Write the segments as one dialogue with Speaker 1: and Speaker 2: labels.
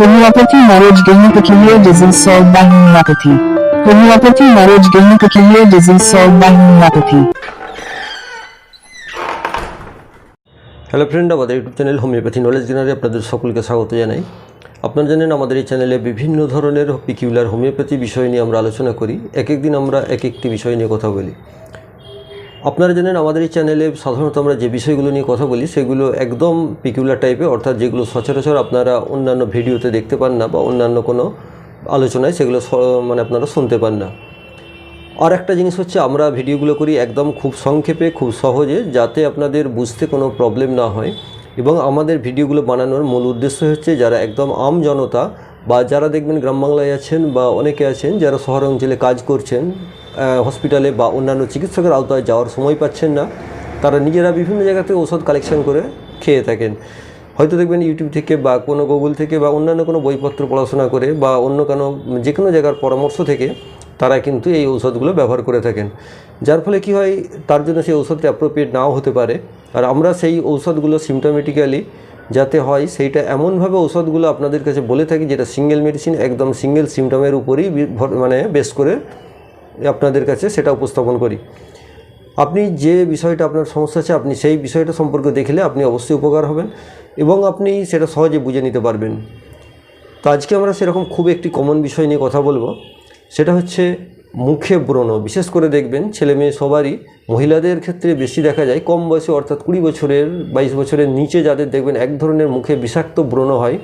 Speaker 1: Homeopathy marriage gynecophilia disease solved by homeopathy. Homeopathy marriage gynecophilia disease solved by homeopathy.
Speaker 2: Hello friend আমাদের YouTube channel homeopathy knowledge গেনারে আপনাদের সকলকে স্বাগত জানাই আপনারা জানেন, আমাদের এই চ্যানেলে বিভিন্ন ধরনের পিকিউলার হোমিওপ্যাথি বিষয় নিয়ে আমরা আলোচনা করি এক এক দিন আমরা এক একটি বিষয় নিয়ে কথা বলি আপনারা জানেন আমাদের এই চ্যানেলে সাধারণত আমরা যে বিষয়গুলো নিয়ে কথা বলি, সেগুলো একদম পিকিউলার টাইপের অর্থাৎ যেগুলো সচরাচর আপনারা অন্যান্য ভিডিওতে দেখতে পান না বা অন্যান্য কোনো আলোচনায় সেগুলো মানে আপনারা শুনতে পান না। আর একটা জিনিস হচ্ছে আমরা ভিডিওগুলো করি একদম খুব সংক্ষেপে, খুব সহজে, যাতে আপনাদের বুঝতে কোনো প্রবলেম না হয়। এবং আমাদের ভিডিওগুলো বানানোর মূল উদ্দেশ্য হচ্ছে যারা একদম আম জনতা বা যারা দেখবেন গ্রাম বাংলায় আছেন বা অনেকে আছেন, যারা শহর অঞ্চলে কাজ করছেন হসপিটালে বা অন্যান্য চিকিৎসকের আওতায় যাওয়ার সময় পাচ্ছেন না, তারা নিজেরা বিভিন্ন জায়গা থেকে ওষুধ কালেকশন করে খেয়ে থাকেন। হয়তো দেখবেন ইউটিউব থেকে বা কোনো গুগল থেকে বা অন্যান্য কোনো বইপত্র পড়াশোনা করে বা অন্য কোনো, যে কোনো জায়গার পরামর্শ থেকে তারা কিন্তু এই ঔষধগুলো ব্যবহার করে থাকেন। যার ফলে কি হয়, তার জন্য সেই ঔষধটা অ্যাপ্রোপ্রিয়েট নাও হতে পারে। আর আমরা সেই ঔষধগুলো সিমটোমেটিক্যালি যাতে হয়, সেইটা এমনভাবে ঔষধগুলো আপনাদের কাছে বলে থাকি যেটা সিঙ্গেল মেডিসিন একদম সিঙ্গেল সিমটমের উপরেই মানে বেস করে আপনাদের কাছে সেটা উপস্থাপন করি। আপনি যে বিষয়টা আপনার সমস্যা আছে, আপনি সেই বিষয়টা সম্পর্কে দেখলে আপনি অবশ্যই উপকার হবেন এবং আপনি সেটা সহজে বুঝে নিতে পারবেন। তো আজকে আমরা সেরকম খুব একটি কমন বিষয় নিয়ে কথা বলব। সেটা হচ্ছে মুখে ব্রণ বিশেষ করে দেখবেন ছেলে মেয়ে সবারই মহিলাদের ক্ষেত্রে বেশি দেখা যায় কম বয়সে, অর্থাৎ কুড়ি বছরের, বাইশ বছরের নিচে যাদের দেখবেন এক ধরনের মুখে বিষাক্ত ব্রণ হয়।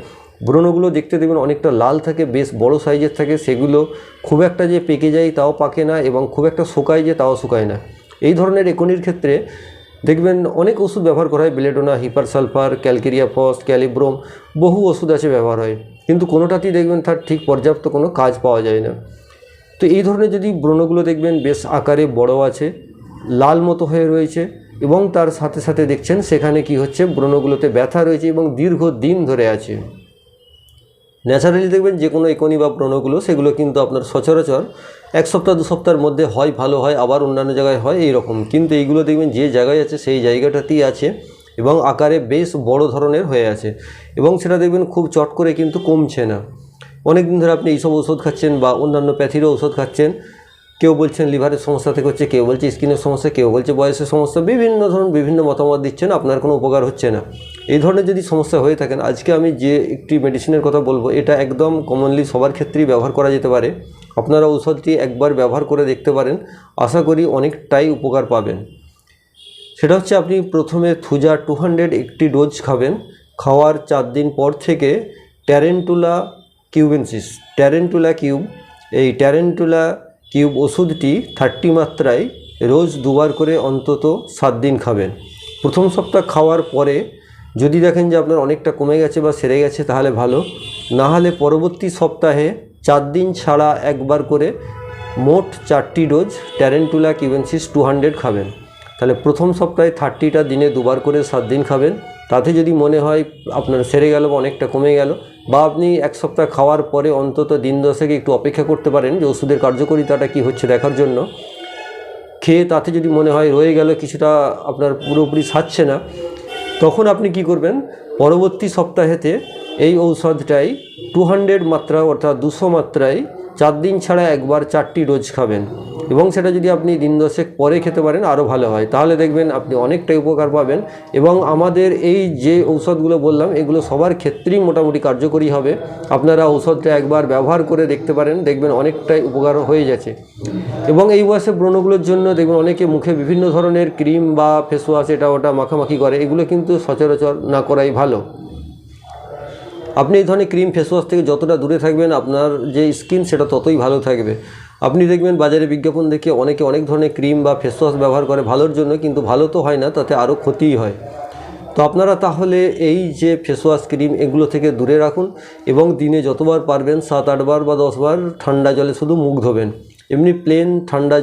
Speaker 2: ব্রণগুলো দেখতে দেখবেন অনেকটা লাল থাকে, বেশ বড় সাইজের থাকে, সেগুলো খুব একটা যে পেকে যায় তাও পাকে না এবং খুব একটা শুকায় যে তাও শুকায় না। এই ধরনের একুনির ক্ষেত্রে দেখবেন অনেক ওষুধ ব্যবহার করা হয়, belladonna hepar sulphur calcarea phos kali brom, বহু ওষুধ আছে ব্যবহার হয়। কিন্তু কোনোটাতেই দেখবেন তার ঠিক পর্যাপ্ত কোনো কাজ পাওয়া যায় না। তো এই ধরনের যদি ব্রণগুলো দেখবেন, বেশ আকারে বড় আছে, লাল মতো হয়ে রয়েছে এবং তার সাথে সাথে দেখছেন সেখানে কি হচ্ছে, ব্রণগুলোতে ব্যথা রয়েছে এবং দীর্ঘ দিন ধরে আছে। ন্যাচারালি দেখবেন যে কোনো একনি বা ব্রণগুলো, সেগুলো কিন্তু আপনার সচরাচর এক সপ্তাহ, দু সপ্তাহের মধ্যে হয়, ভালো হয়, আবার অন্যান্য জায়গায় হয় এই রকম কিন্তু এইগুলো দেখবেন যে জায়গায় আছে, সেই জায়গাটাতেই আছে এবং আকারে বেশ বড় ধরনের হয়ে আছে এবং সেটা দেখবেন খুব চট করে কিন্তু কমছে না। অনেক দিন ধরে আপনি এইসব ওষুধ খাচ্ছেন বা অন্যান্য প্যাথিরও ওষুধ খাচ্ছেন, কেউ বলছেন লিভারের সমস্যা থেকে হচ্ছে, কেউ বলছে স্কিনের সমস্যা, কেউ বলছে বয়সের সমস্যা, বিভিন্ন ধরনের বিভিন্ন মতামত দিচ্ছেন, আপনার কোনো উপকার হচ্ছে না। এই ধরনের যদি সমস্যা হয়ে থাকেন, আজকে আমি যে একটি মেডিসিনের কথা বলব, এটা একদম কমনলি সবার ক্ষেত্রেই ব্যবহার করা যেতে পারে। আপনারা ঔষধটি একবার ব্যবহার করে দেখতে পারেন, আশা করি অনেকটাই উপকার পাবেন। সেটা হচ্ছে আপনি প্রথমে থুজা টু হান্ড্রেড একটি ডোজ খাবেন, খাওয়ার চার দিন পর থেকে ট্যারেন্টুলা কিউবেনসিস ট্যারেন্টুলা কিউব এই ট্যারেন্টুলা কিউব ওষুধটি থার্টি মাত্রায় রোজ দুবার করে অন্তত সাত দিন খাবেন। প্রথম সপ্তাহ খাওয়ার পরে যদি দেখেন যে আপনার অনেকটা কমে গেছে বা সেরে গেছে, তাহলে ভালো। না হলে পরবর্তী সপ্তাহে চার দিন ছাড়া একবার করে মোট চারটি dose tarantula cubensis two hundred খাবেন। তাহলে প্রথম সপ্তাহে থার্টিটা দিনে দুবার করে সাত দিন খাবেন। তাতে যদি মনে হয় আপনার সেরে গেল বা অনেকটা কমে গেল, বা আপনি এক সপ্তাহ খাওয়ার পরে অন্তত দিন দশেক একটু অপেক্ষা করতে পারেন যে ওষুধের কার্যকারিতাটা কী হচ্ছে দেখার জন্য। খেয়ে তাতে যদি মনে হয় রয়ে গেল, কিছুটা আপনার পুরোপুরি সারছে না, তখন আপনি কি করবেন? পরবর্তী সপ্তাহেতে এই ঔষধটাই টু হান্ড্রেড মাত্রা অর্থাৎ দুশো মাত্রায় চার দিন ছাড়া একবার চারটি ডোজ খাবেন। এবং সেটা যদি আপনি দিন দশেক পরে খেতে পারেন আরও ভালো হয়। তাহলে দেখবেন আপনি অনেকটাই উপকার পাবেন। এবং আমাদের এই যে ঔষধগুলো বললাম, এগুলো সবার ক্ষেত্রেই মোটামুটি কার্যকরী হবে। আপনারা ঔষধটা একবার ব্যবহার করে দেখতে পারেন, দেখবেন অনেকটাই উপকার হয়ে যাচ্ছে। এবং এই বয়সে ব্রণগুলোর জন্য দেখবেন অনেকে মুখে বিভিন্ন ধরনের ক্রিম বা ফেস ওয়াশ এটা ওটা মাখামাখি করে, এগুলো কিন্তু সচরাচর না করাই ভালো। আপনি এই ধরনের ক্রিম ফেস ওয়াশ থেকে যতটা দূরে থাকবেন, আপনার যে স্কিন, সেটা ততই ভালো থাকবে। আপনি দেখবেন বাজারে বিজ্ঞাপন দেখে অনেকে অনেক ধরনের ক্রিম বা ফেস ওয়াশ ব্যবহার করে ভালোর জন্য, কিন্তু ভালো তো হয় না, তাতে আরও ক্ষতিই হয়। তো আপনারা তাহলে এই যে ফেস ওয়াশ ক্রিম এগুলো থেকে দূরে রাখুন এবং দিনে যতবার পারবেন সাত আটবার বা দশবার ঠান্ডা জলে শুধু মুখ ধোবেন। এমনি প্লেন ঠান্ডা